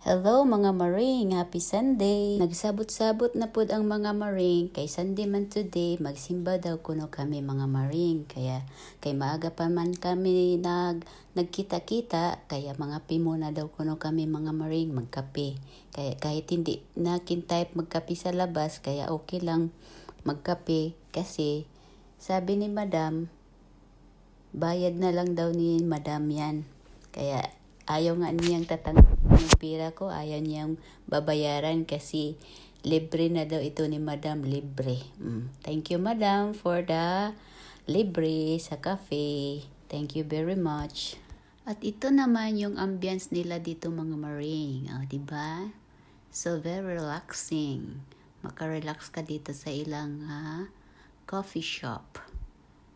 Hello mga maring, happy Sunday. Nagsabot-sabot na pod ang mga maring kay Sunday man today magsimba daw kuno kami mga maring. Kaya kay maaga pa man kami nag nagkita-kita kaya mga pimo na daw kuno kami mga maring magkape. Kaya kahit hindi nakin type magkape sa labas kaya okay lang magkape kasi sabi ni madam bayad na lang daw ni madam yan. Kaya ayaw nga niyang tatanggap ng pira ko, ayaw niyang babayaran kasi libre na daw ito ni madam, libre. Mm. Thank you madam for the libre sa cafe. Thank you very much. At ito naman yung ambience nila dito mga maring, oh, 'di ba? So very relaxing. Makarelax ka dito sa ilang ah, coffee shop.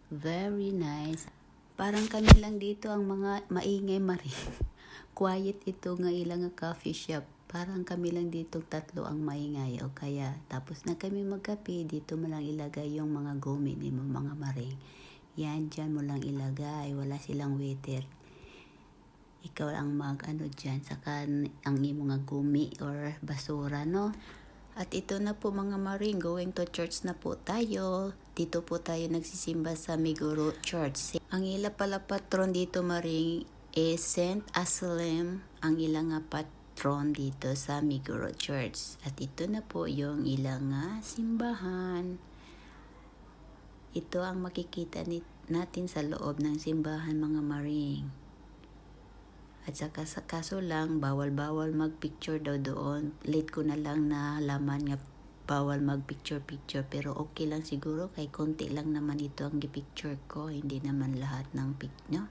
Very nice. Parang kami lang dito ang mga maingay maring. Quiet ito nga ilang coffee shop. Parang kami lang dito tatlo ang maingay o kaya tapos na kami magkape dito mo lang ilagay yung mga gumi ni mga maring. Yan dyan mo lang ilagay. Wala silang waiter. Ikaw ang mag ano dyan saka ang imo nga gumi or basura no. At ito na po mga maring, going to church na po tayo. Dito po tayo nagsisimba sa Miguro Church. Ang ila pala patron dito maring is Saint Aslem, ang ilang nga patron dito sa Miguro Church. At ito na po yung ilang simbahan. Ito ang makikita natin sa loob ng simbahan mga maring. At saka sa kaso lang, bawal-bawal mag-picture daw doon. Late ko na lang na laman nga bawal mag-picture-picture. Pero okay lang siguro, kay konti lang naman ito ang picture ko. Hindi naman lahat ng pic, no?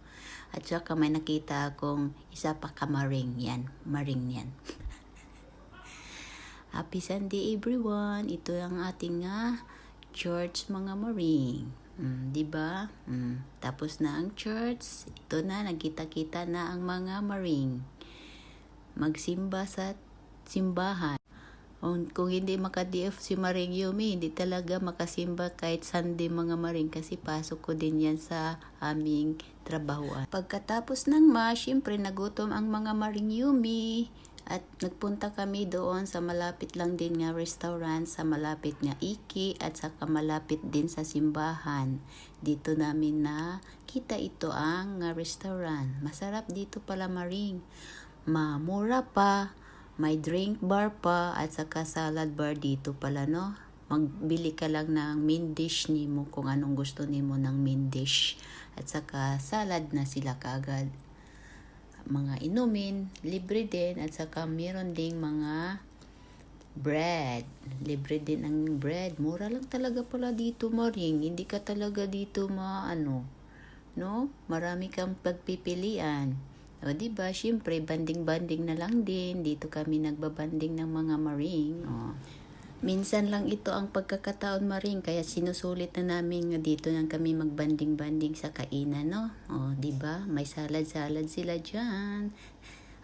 At saka may nakita akong isa pa kamaring yan. Maring yan. Happy Sunday everyone. Ito ang ating nga church mga maring. Mm, 'di ba? Mm, tapos na ang church. Ito na nagkita-kita na ang mga maring. Magsimba sa simbahan. Kung, hindi maka-DF si Maring Yumi, hindi talaga makasimba kahit Sunday mga Maring kasi pasok ko din yan sa aming trabahoan. Pagkatapos ng ma, syempre nagutom ang mga Maring Yumi at nagpunta kami doon sa malapit lang din nga restaurant, sa malapit nga Iki at saka malapit din sa simbahan. Dito namin na kita ito ang nga restaurant. Masarap dito pala Maring. Mamura pa may drink bar pa at saka salad bar dito pala no. Magbili ka lang ng main dish nimo kung anong gusto nimo ng main dish. At saka salad na sila kaagad. Mga inumin, libre din at saka meron ding mga bread. Libre din ang bread. Mura lang talaga pala dito, Maring. Hindi ka talaga dito maano. No? Marami kang pagpipilian. O, di ba? Siyempre, banding-banding na lang din. Dito kami nagbabanding ng mga maring. O. Minsan lang ito ang pagkakataon maring, kaya sinusulit na namin dito nang kami magbanding-banding sa kainan, no? O, di ba? May salad-salad sila dyan.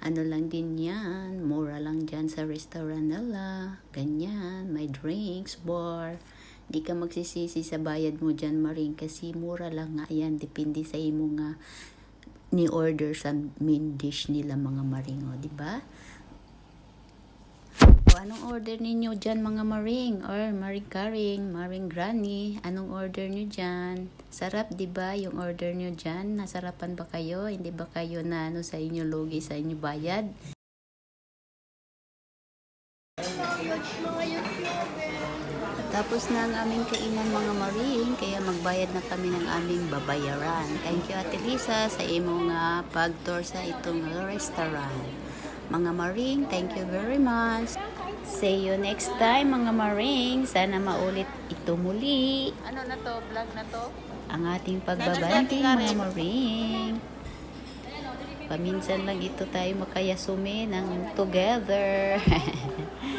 Ano lang din yan, mura lang dyan sa restaurant nila. Ganyan, may drinks, bar. Di ka magsisisi sa bayad mo dyan, Maring, kasi mura lang nga yan. Depende sa imo nga ni order sa main dish nila mga maringo, di ba? O, anong order ninyo dyan mga maring or maring karing, maring granny? Anong order nyo dyan? Sarap, di ba? Yung order nyo dyan, nasarapan ba kayo? Hindi ba kayo na ano sa inyo logi sa inyo bayad? Tapos na ang aming kainan mga maring, kaya magbayad na kami ng aming babayaran. Thank you Ate Lisa sa imo nga pag-tour sa itong restaurant. Mga maring, thank you very much. See you next time mga maring. Sana maulit ito muli. Ano na to? Vlog na to? Ang ating pagbabanding mga maring. Paminsan lang ito tayo makayasumi ng together.